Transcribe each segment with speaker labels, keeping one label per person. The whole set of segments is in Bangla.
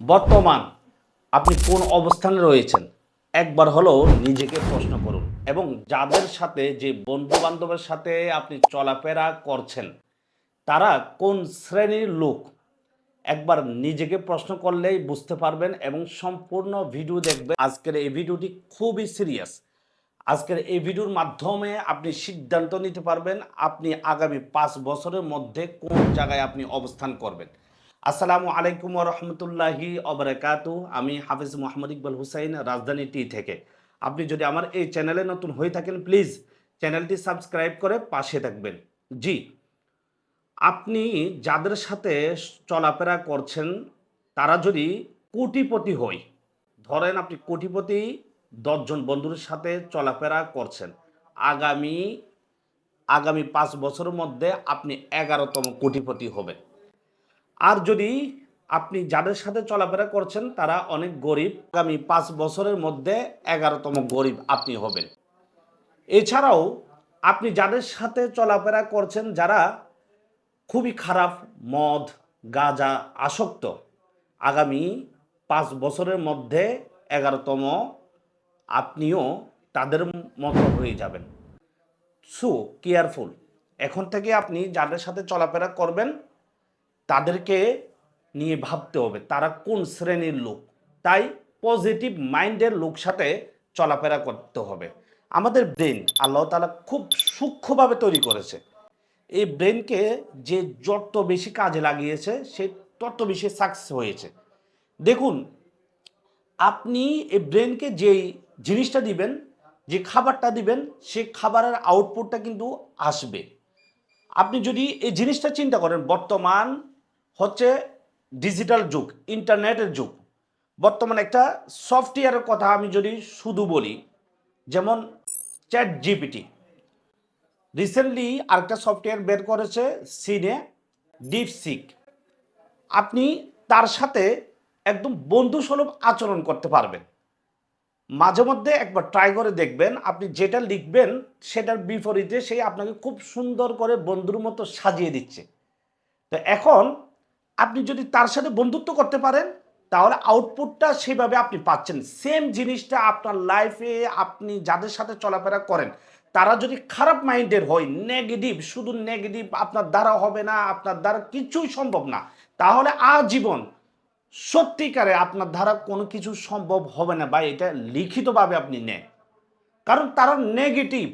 Speaker 1: বর্তমান আপনি কোন অবস্থানে রয়েছেন? একবার হলেও নিজেকে প্রশ্ন করুন এবং যাদের সাথে, যে বন্ধু বান্ধবের সাথে আপনি চলাফেরা করছেন, তারা কোন শ্রেণির লোক? একবার নিজেকে প্রশ্ন করলেই বুঝতে পারবেন এবং সম্পূর্ণ ভিডিও দেখবেন। আজকের এই ভিডিওটি খুবই সিরিয়াস। আজকের এই ভিডিওর মাধ্যমে আপনি সিদ্ধান্ত নিতে পারবেন আপনি আগামী পাঁচ বছরের মধ্যে কোন জায়গায় আপনি অবস্থান করবেন। আসসালামু আলাইকুম রহমতুল্লাহি অবরাকাতু আমি হাফিজ মোহাম্মদ ইকবাল হুসাইন, রাজধানী টি থেকে। আপনি যদি আমার এই চ্যানেলে নতুন হয়ে থাকেন, প্লিজ চ্যানেলটি সাবস্ক্রাইব করে পাশে থাকবেন। জি, আপনি যাদের সাথে চলাফেরা করছেন, তারা যদি কোটিপতি হয় ধরেন আপনি কোটিপতি দশজন বন্ধুর সাথে চলাফেরা করছেন, আগামী আগামী পাঁচ বছরের মধ্যে আপনি এগারোতম কোটিপতি হবেন। আর যদি আপনি যাদের সাথে চলাফেরা করছেন, তারা অনেক গরিব। আগামী পাঁচ বছরের মধ্যে এগারোতম গরিব আপনি হবেন। এছাড়াও আপনি যাদের সাথে চলাফেরা করছেন, যারা খুবই খারাপ মদ, গাঁজা আসক্ত, আগামী পাঁচ বছরের মধ্যে এগারোতম আপনিও তাদের মতো হয়ে যাবেন। So, careful. এখন থেকে আপনি যাদের সাথে চলাফেরা করবেন তাদেরকে নিয়ে ভাবতে হবে, তারা কোন শ্রেণির লোক? তাই পজিটিভ মাইন্ডের লোক সাথে চলাফেরা করতে হবে। আমাদের ব্রেন আল্লাহ তালা খুব সূক্ষ্মভাবে তৈরি করেছে। এই ব্রেনকে যে যত বেশি কাজে লাগিয়েছে, সে তত বেশি সাকসেস হয়েছে। দেখুন, আপনি এই ব্রেনকে যেই জিনিসটা দিবেন, যে খাবারটা দিবেন, সে খাবারের আউটপুটটা কিন্তু আসবে। আপনি যদি এই জিনিসটা চিন্তা করেন, বর্তমান হচ্ছে ডিজিটাল যুগ ইন্টারনেটের যুগ। বর্তমানে একটা সফটওয়্যারের কথা আমি যদি শুধু বলি, যেমন চ্যাট জিপিটি রিসেন্টলি আরেকটা সফটওয়্যার বের করেছে সিনে ডিপসিক আপনি তার সাথে একদম বন্ধুসুলভ আচরণ করতে পারবেন। মাঝে মধ্যে একবার ট্রাই করে দেখবেন, আপনি যেটা লিখবেন সেটার বিপরীতে সেই আপনাকে খুব সুন্দর করে বন্ধুর মতো সাজিয়ে দিচ্ছে। তো এখন আপনি যদি তার সাথে বন্ধুত্ব করতে পারেন, তাহলে আউটপুটটা সেভাবে আপনি পাচ্ছেন। সেম জিনিসটা আপনার লাইফে আপনি যাদের সাথে চলাফেরা করেন, তারা যদি খারাপ মাইন্ডের হয় নেগেটিভ শুধু নেগেটিভ আপনার দ্বারা হবে না, আপনার দ্বারা কিছুই সম্ভব না, তাহলে আজীবন সত্যিকারে আপনার দ্বারা কোনো কিছু সম্ভব হবে না বা এটা লিখিতভাবে আপনি নেন। কারণ তারা নেগেটিভ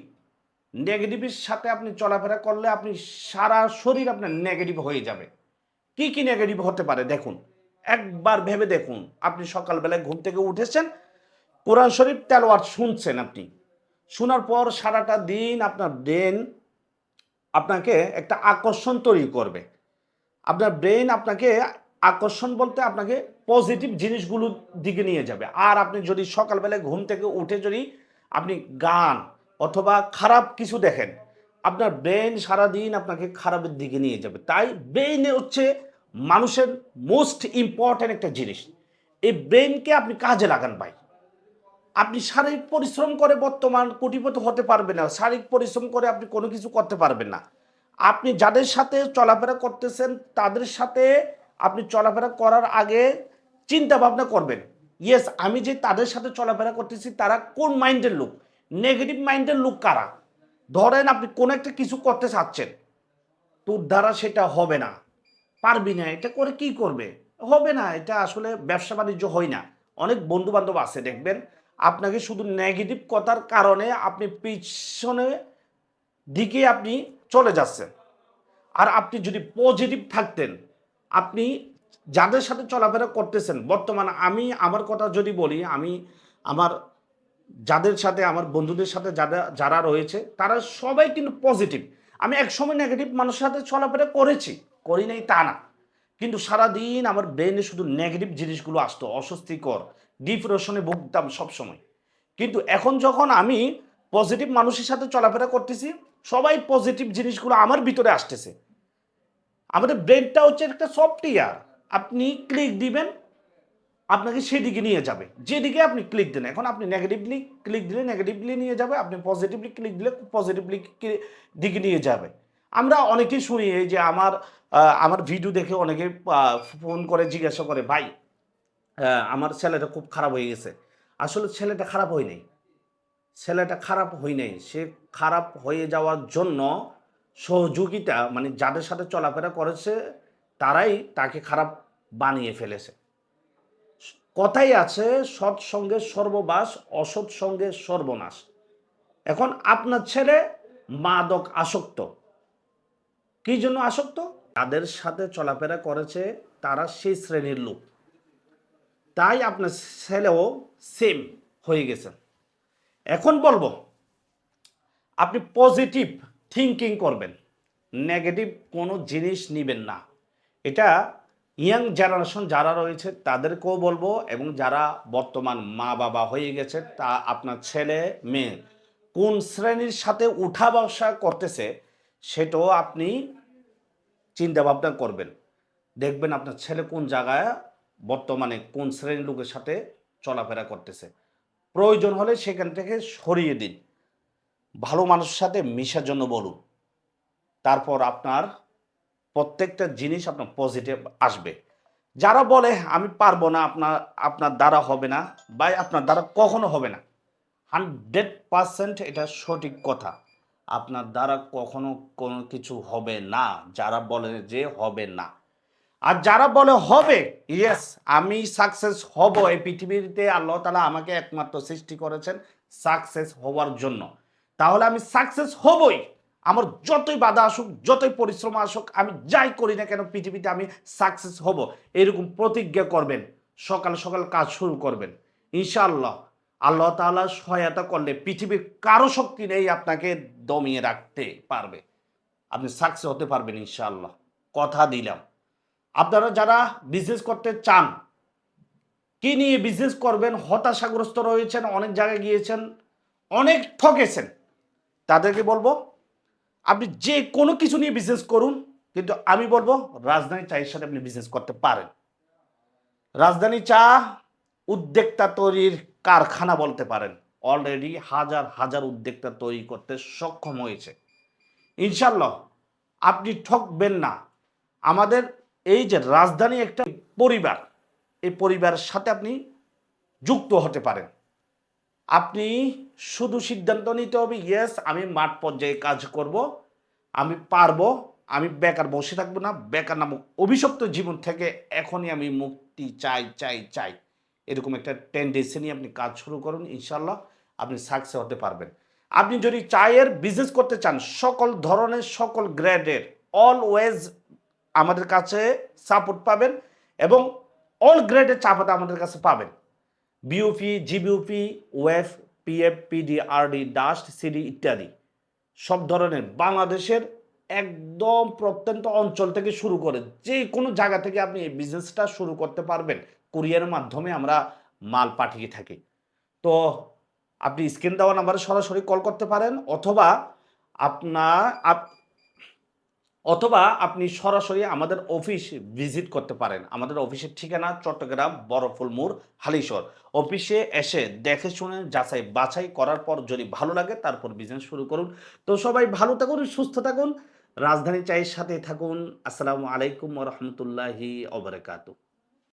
Speaker 1: নেগেটিভের সাথে আপনি চলাফেরা করলে আপনি সারা শরীর আপনার নেগেটিভ হয়ে যাবে। কি কি নেগেটিভ হতে পারে? দেখুন, একবার ভেবে দেখুন। আপনি সকালবেলায় ঘুম থেকে উঠেছেন, কোরআন শরীফ তেলোয়ার শুনছেন আপনি। শোনার পর সারাটা দিন আপনার ব্রেন আপনাকে একটা আকর্ষণ তৈরি করবে। আপনার ব্রেন আপনাকে আকর্ষণ বলতে আপনাকে পজিটিভ জিনিসগুলোর দিকে নিয়ে যাবে। আর আপনি যদি সকালবেলায় ঘুম থেকে উঠে যদি আপনি গান অথবা খারাপ কিছু দেখেন, আপনার ব্রেন সারাদিন আপনাকে খারাপের দিকে নিয়ে যাবে। তাই ব্রেইনে হচ্ছে মানুষের মোস্ট ইম্পর্ট্যান্ট একটা জিনিস। এই ব্রেনকে আপনি কাজে লাগান ভাই। আপনি শারীরিক পরিশ্রম করে বর্তমান কোটিপতি হতে পারবেন না, শারীরিক পরিশ্রম করে আপনি কোনো কিছু করতে পারবেন না। আপনি যাদের সাথে চলাফেরা করতেছেন, তাদের সাথে আপনি চলাফেরা করার আগে চিন্তা ভাবনা করবেন ইয়েস আমি যে তাদের সাথে চলাফেরা করতেছি, তারা কোন মাইন্ডের লোক? নেগেটিভ মাইন্ডের লোক কারা? ধরেন আপনি কোনো একটা কিছু করতে চাচ্ছেন, তোর দ্বারা সেটা হবে না। পারবি না, এটা করে কি করবে? হবে না, এটা আসলে ব্যবসা বাণিজ্য হয় না। অনেক বন্ধু বান্ধব আছে, দেখবেন। আপনাকে শুধু নেগেটিভ কথার কারণে আপনি পিছনে দিকে আপনি চলে যাচ্ছেন। আর আপনি যদি পজিটিভ থাকতেন, আপনি যাদের সাথে চলাফেরা করতেছেন, বর্তমানে আমি আমার কথা যদি বলি, আমি আমার যাদের সাথে, আমার বন্ধুদের সাথে যারা যারা রয়েছে, তারা সবাই কিন্তু পজিটিভ আমি একসময় নেগেটিভ মানুষের সাথে চলাফেরা করেছি। করি নাই তা না। কিন্তু সারাদিন আমার ব্রেনে শুধু নেগেটিভ জিনিসগুলো আসতো, অস্বস্তিকর ডিপ্রেশনে ভুগতাম সবসময়। কিন্তু এখন যখন আমি পজিটিভ মানুষের সাথে চলাফেরা করতেছি, সবাই পজিটিভ জিনিসগুলো আমার ভিতরে আসতেছে। আমাদের ব্রেনটা হচ্ছে একটা সফটওয়্যার আপনি ক্লিক দিবেন, আপনাকে সেদিকে নিয়ে যাবে। যেদিকে আপনি ক্লিক দেন, এখন আপনি নেগেটিভলি ক্লিক দিলে নেগেটিভলি নিয়ে যাবে, আপনি পজিটিভলি ক্লিক দিলে পজিটিভলি দিকে নিয়ে যাবে। আমরা অনেকেই শুনি যে আমার আমার ভিডিও দেখে অনেকে ফোন করে, জিজ্ঞাসা করে, ভাই আমার ছেলেটা খুব খারাপ হয়ে গেছে। আসলে ছেলেটা খারাপ হয় নাই। ছেলেটা খারাপ হয় নাই। সে খারাপ হয়ে যাওয়ার জন্য সহযোগিতা মানে যাদের সাথে চলাফেরা করেছে, তারাই তাকে খারাপ বানিয়ে ফেলেছে। কথাই আছে, সৎ সঙ্গে সর্ববাস, অসৎ সঙ্গে সর্বনাশ। এখন আপনার ছেলে মাদক আসক্ত। কি জন্য আসক্ত? তাদের সাথে চলাফেরা করেছে তারা সেই শ্রেণির লোক। তাই আপনার ছেলেও সেম হয়ে গেছে। এখন বলব, আপনি পজিটিভ থিঙ্কিং করবেন। নেগেটিভ কোনো জিনিস নেবেন না। এটা ইয়াং জেনারেশন যারা রয়েছে তাদেরকেও বলব এবং যারা বর্তমান মা বাবা হয়ে গেছে তা আপনার ছেলে, মেয়ে কোন শ্রেণির সাথে উঠা বসা করতেছে সেটাও আপনি চিন্তা ভাবনা করবেন। দেখবেন আপনার ছেলে কোন জায়গায়, বর্তমানে কোন শ্রেণির লোকের সাথে চলাফেরা করতেছে। প্রয়োজন হলে সেখান থেকে সরিয়ে দিন। ভালো মানুষের সাথে মিশার জন্য বলুন। তারপর আপনার প্রত্যেকটা জিনিস আপনার পজিটিভ আসবে। যারা বলে, আমি পারব না, আপনার আপনার দ্বারা হবে না, বা আপনার দ্বারা কখনো হবে না। হান্ড্রেড পারসেন্ট এটা সঠিক কথা। আপনার দ্বারা কখনো কোনো কিছু হবে না। যারা বলে যে হবে না। আর যারা বলে হবে ইয়েস আমি সাকসেস হব। এই পৃথিবীতে আল্লাহ তালা আমাকে একমাত্র সৃষ্টি করেছেন সাকসেস হওয়ার জন্য। তাহলে আমি সাকসেস হবই। আমার যতই বাধা আসুক, যতই পরিশ্রম আসুক, আমি যাই করি না কেন, পৃথিবীতে আমি সাকসেস হব। এরকম প্রতিজ্ঞা করবেন। সকাল সকাল কাজ শুরু করবেন। ইনশাআল্লাহ। আল্লাহ তাআলা সহায়তা করলে পৃথিবীর কারও শক্তি নেই আপনাকে দমিয়ে রাখতে পারবে। আপনি সাকসেস হতে পারবেন ইনশাআল্লাহ। কথা দিলাম। আপনারা যারা বিজনেস করতে চান, কি নিয়ে বিজনেস করবেন, হতাশাগ্রস্ত রয়েছেন, অনেক জায়গায় গিয়েছেন, অনেক ঠকেছেন, তাদেরকে বলব, আপনি যে কোনো কিছু নিয়ে বিজনেস করুন, কিন্তু আমি বলব, রাজধানী চায়ের সাথে আপনি বিজনেস করতে পারেন। রাজধানী চা উদ্যোক্তা তৈরির কারখানা বলতে পারেন। অলরেডি হাজার হাজার উদ্যোক্তা তৈরি করতে সক্ষম হয়েছে। ইনশাল্লাহ আপনি ঠকবেন না। আমাদের এই যে রাজধানী একটা পরিবার, এই পরিবারের সাথে আপনি যুক্ত হতে পারেন। আপনি শুধু সিদ্ধান্ত নিতে হবে ইয়েস আমি মাঠ পর্যায়ে কাজ করব, আমি পারব, আমি বেকার বসে থাকব না। বেকার নামক অভিশপ্ত জীবন থেকে এখনই আমি মুক্তি চাই চাই চাই। এরকম একটা টেন টেন্ডেন্সি নিয়ে আপনি কাজ শুরু করুন ইনশাল্লাহ আপনি সাকসেস হতে পারবেন। আপনি যদি চায়ের বিজনেস করতে চান, সকল ধরনের, সকল গ্রেডের অলওয়েজ আমাদের কাছে সাপোর্ট পাবেন এবং অল গ্রেডের চা পাতা আমাদের কাছে পাবেন। BOP GBOP OF PF PD RD dust CD ইত্যাদি। সব ধরনের বাংলাদেশের একদম প্রত্যন্ত অঞ্চল থেকে শুরু করে যে কোনো জায়গা থেকে আপনি এই বিজনেসটা শুরু করতে পারবেন। কুরিয়ারের মাধ্যমে আমরা মাল পাঠিয়ে থাকি। তো আপনি স্ক্রিন দেওয়া নাম্বারে সরাসরি কল করতে পারেন অথবা আপনার আপ- অথবা আপনি সরাসরি আমাদের অফিস ভিজিট করতে পারেন। আমাদের অফিসের ঠিকানা চট্টগ্রাম বড়ফুল মোড়, হালিশহর। অফিসে এসে দেখে শুনে যাচাই বাছাই করার পর যদি ভালো লাগে তারপর বিজনেস শুরু করুন। তো সবাই ভালো থাকুন, সুস্থ থাকুন। রাজধানী চায়ের সাথে থাকুন। আসসালামু আলাইকুম রহমতুল্লাহি অবরাকাতু